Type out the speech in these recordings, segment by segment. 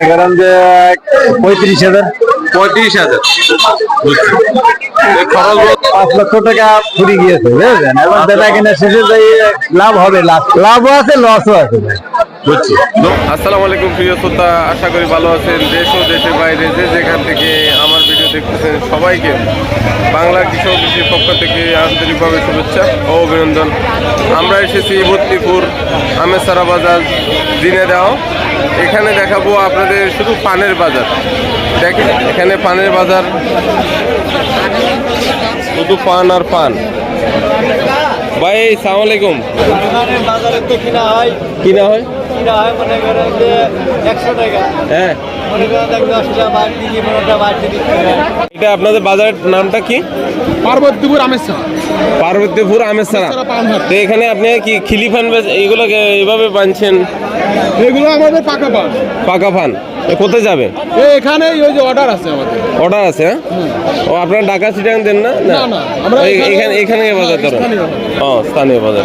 কারণ যে পঁয়ত্রিশ হাজার। পঁয়ত্রিশ হাজার। খরচ পাঁচ লক্ষ টাকা ফুরি গিয়েছে বুঝলেন এবার বেটা কিনা শেষে লাভ হবে লাভ লাভও আছে লসও আছে। বুঝছি। আসসালামু আলাইকুম প্রিয় শ্রোতা আশা করি ভালো আছেন। দেশ ও দেশের বাইরে যে যেখান থেকে আমার ভিডিও দেখতেছেন সবাইকে বাংলা কৃষক কৃষির পক্ষ থেকে আন্তরিকভাবে শুভেচ্ছা ও অভিনন্দন। আমরা এসেছি ভর্তিপুর আমেসারা বাজার দিনে দেওয়া। এখানে দেখাবো আপনাদের শুধু পানের বাজার। দেখেন এখানে পানের বাজার। শুধু পান আর পান। ভাই সালাম আলাইকুম। বাজারে তো কিনা হয়। কিনা হয়? কিনা হয় মনে করেন যে একশো টাকা। হ্যাঁ। এটা আপনাদের বাজারের নামটা কি? পার্বতীপুর আমের পার্বতীপুর আমের সারা তো এখানে আপনি কি খিলি ফান এইগুলো এইভাবে বানছেন এগুলো আমাদের পাকা পান। পাকা ফান? কোথায় যাবে? এখানে ওই যে অর্ডার আছে আমাদের। অর্ডার আছে হ্যাঁ? ও আপনারা ঢাকা সিটাং দেন না? না, এখানে- এখানে বাজার করেন ও স্থানীয় বাজার।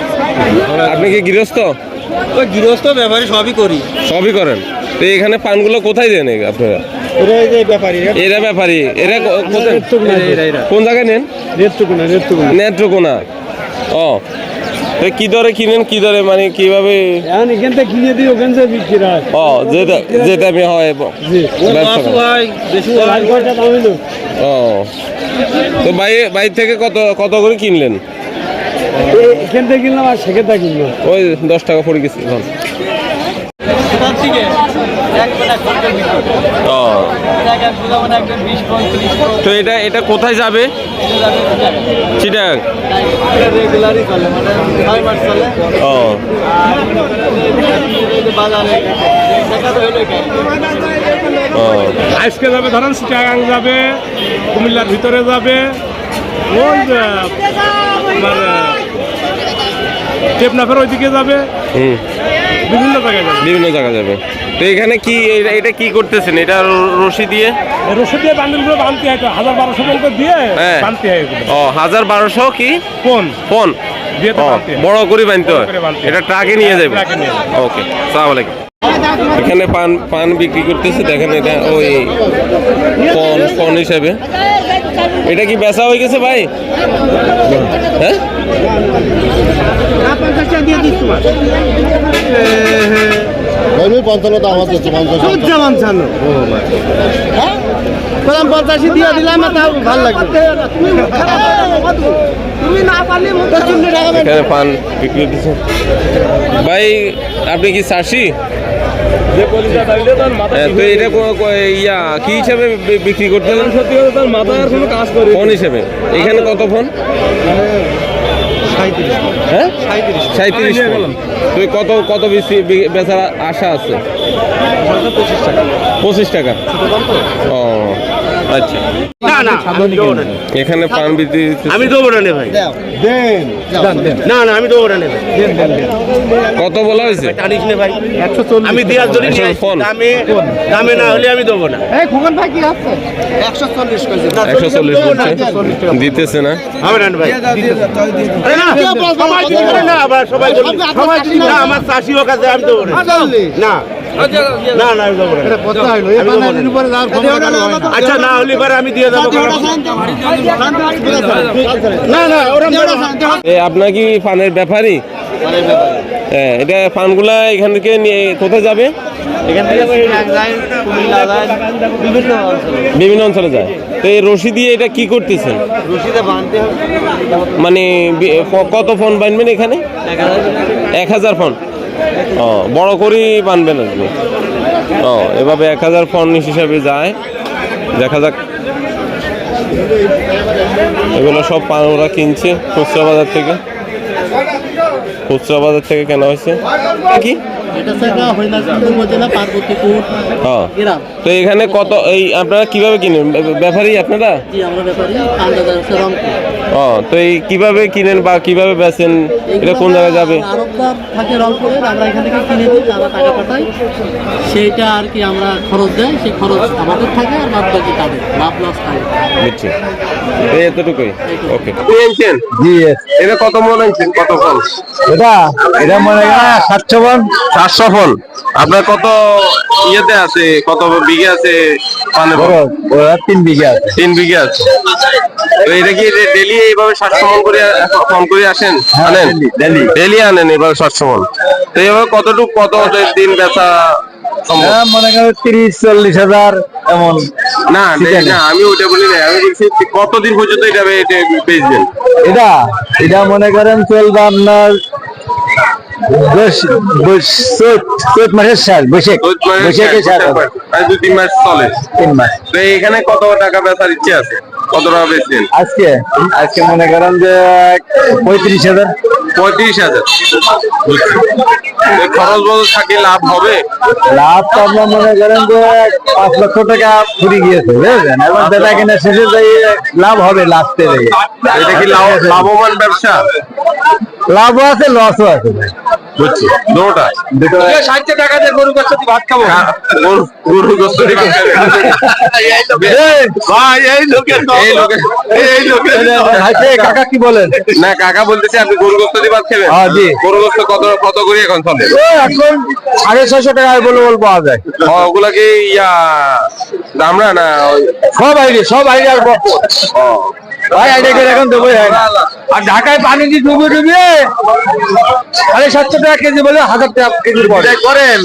আপনি কি গৃহস্থ? গৃহস্থ ব্যাপারে সবই করি। সবই করেন। তো এখানে পানগুলো কোথায় দেন আপনারা? এরা ব্যাপারী এরা কোন জায়গায় নেন? নেত্রকোনা। ও। কি দরে কিনেন কি দরে মানে কীভাবে? এখন থেকে কিনে দিই ওখান থেকে বিক্রি হয়। ও যেটা যেটা আমি হয় ও। তো থেকে কত কত করে কিনলেন? এখান থেকে কিনলাম আর সেখান থেকে কিনলাম। ওই দশ টাকা পড়ে গেছে ও। তো এটা এটা কোথায় যাবে? চিটাং মানে ও। আজকে যাবে ধরেন চিটাগাং যাবে কুমিল্লার ভিতরে যাবে। ওই যে আপনার টেপনাফের ওইদিকে যাবে। হুম। বিভিন্ন জায়গায় যাবে। বিভিন্ন জায়গা যাবে। তো এখানে কি এটা- এটা কি করতেছেন? এটা রশি দিয়ে? রসুন দিয়ে বান্ডিলগুলো বানতে হয় তো হাজার বারোশো পর্যন্ত দিয়ে হ্যাঁ। বানতে হয় ও হাজার বারোশো কি? কোন ফোন? হয় বড় করে বানতে হয়। এটা ট্রাকে নিয়ে যাবে। ওকে সালাম আলাইকুম। এখানে পান পান বিক্রি করতেছে দেখেন এটা ওই পন পন হিসাবে। এটা কি বেচা হয়ে গেছে ভাই? হ্যাঁ? পঞ্চান্ন দাম আছে পঞ্চাশ যেমন ছানো পঞ্চাশি দিয়ে দিলাম তাও ভালো লাগবে তুমি না পারলে এখানে পান বিক্রি করতেছে ভাই আপনি কি চাষি? হ্যাঁ, তো এটা ইয়া কি হিসাবে বিক্রি করতে সত্যি কথা তার মাথায় কোনো কাজ করে। ফোন হিসেবে। এখানে কত ফোন? হ্যাঁ? সাঁত্রিশ কত কত বেশি বি- বেচার আশা আছে? পঁচিশ টাকা। ও। আচ্ছা। এখানে পান বিক্রি আমি দেবো না নে ভাই না না আমি দেবো না নে ভাই কত বলা হয়েছে? টানিস নে ভাই। আমি দেওয়ার জন্য একশো। দামে দামে না হলে আমি দেবো না। একশো চল্লিশ বলছে দিতেছে না। হবে না ভাই। না সবাই না সবাই সবাই না আমার চাষি হোক আছে আমি দেবো না। না না আমি। আচ্ছা না হলে এবার আমি দিয়ে দেবো না না ওরা এ আপনার কি ফানের ব্যাপারই হ্যাঁ এটা ফানগুলা এখান থেকে নিয়ে কোথায় যাবে? এখান থেকে যায় কুমিল্লা যায় বিভিন্ন অঞ্চলে। যায়। তো এই রশি দিয়ে এটা কি করতেছেন? মানে কত ফোন বানবেন এখানে? এক হাজার ফোন। ও, বড় করেই বানবেন আসবে ও, এভাবে এক হাজার ফর্নিশ হিসাবে যায়। দেখা যাক। এগুলো সব ওরা কিনছে খুচরা বাজার থেকে। খুচরা বাজার থেকে কেনা হয়েছে। কি? হ্যাঁ তো এখানে কত এই আপনারা কীভাবে কিনেন? ব্য- ব্যাপারী আপনারা? জি আমরা ব্যাপারী পান্ডাদার হচ্ছে ও তো এই কীভাবে কিনেন বা কীভাবে বেচেন? এটা কোন জায়গায় যাবে? আরবদার থাকে রংপুরে আমরা এখান থেকে কিনে দিই আমরা টাকা পাঠাই সেইটা আর কি আমরা খরচ দেয় সেই খরচ আমাদের থাকে আর বাদ বাকি তাদের লাভ লস থাকে। বুঝছি। এই এতটুকুই? ওকে জি এটা কত মন আনছেন কত ফল এটা এটা মনে করেন সাতশো বন শ্বাস সফল আপনার কত ইয়েতে আছে কত বিঘে আছে মানে? তিন বিঘা আছে। তিন বিঘে আছে। তো এটা কি ডেলি এইভাবে শ্বাস করে ফোন করে আসেন? আনেন? daily, daily. আনেন শ্বাস তো এভাবে কতটুকু কত দিন বেচা হ্যাঁ, মনে করো তিরিশ চল্লিশ হাজার এমন। না আমি ওটা বলি না আমি বলছি কতদিন পর্যন্ত এটা এটা বেচবেন? এটা এটা মনে করেন চলবে আপনার চৈত মাসের বৈশাখ দুই তিন মাস চলে। তিন মাস। তো এখানে কত টাকা বেচার ইচ্ছে আছে? কত টাকা বেচছেন আজকে আজকে মনে করেন যে পঁয়ত্রিশ হাজার। পঁয়ত্রিশ হাজার। খরচ লাভ হবে? লাভ তো আপনার মনে করেন যে পাঁচ লক্ষ টাকা ফুরি গিয়েছে বুঝলেন এবং কিনা শেষে যাই লাভ হবে লাস্টে এটা কি লাভ- লাভবান ব্যবসা? লাভও আছে লসও আছে। বুঝছি দুটা দুটো ষাট টাকা দিয়ে গরু গোস্ত ভাত খাব। গরু গোস্ত ভাই এই লোকের এই লোকের এই লোকের আচ্ছা, কাকা কি বলেন? না কাকা বলতেছে আপনি গরু গোস্ত দিয়ে ভাত খাবেন। হ্যাঁ, জি। গরু গোস্ত কত কত করে এখন চলে? এখন সাড়ে ছয়শো টাকা বলে বল পাওয়া যায়। ও, ওগুলা কি ইয়া দামরা না ওই- সব আইডিয়া সব আইডিয়ার ভাই আইডিয়া এখন দেবো আর ঢাকায় পানি দিয়ে ডুবে ডুবে সাড়ে সাতশো টাকা কেজি বলে হাজার টাকা কেজি করেন।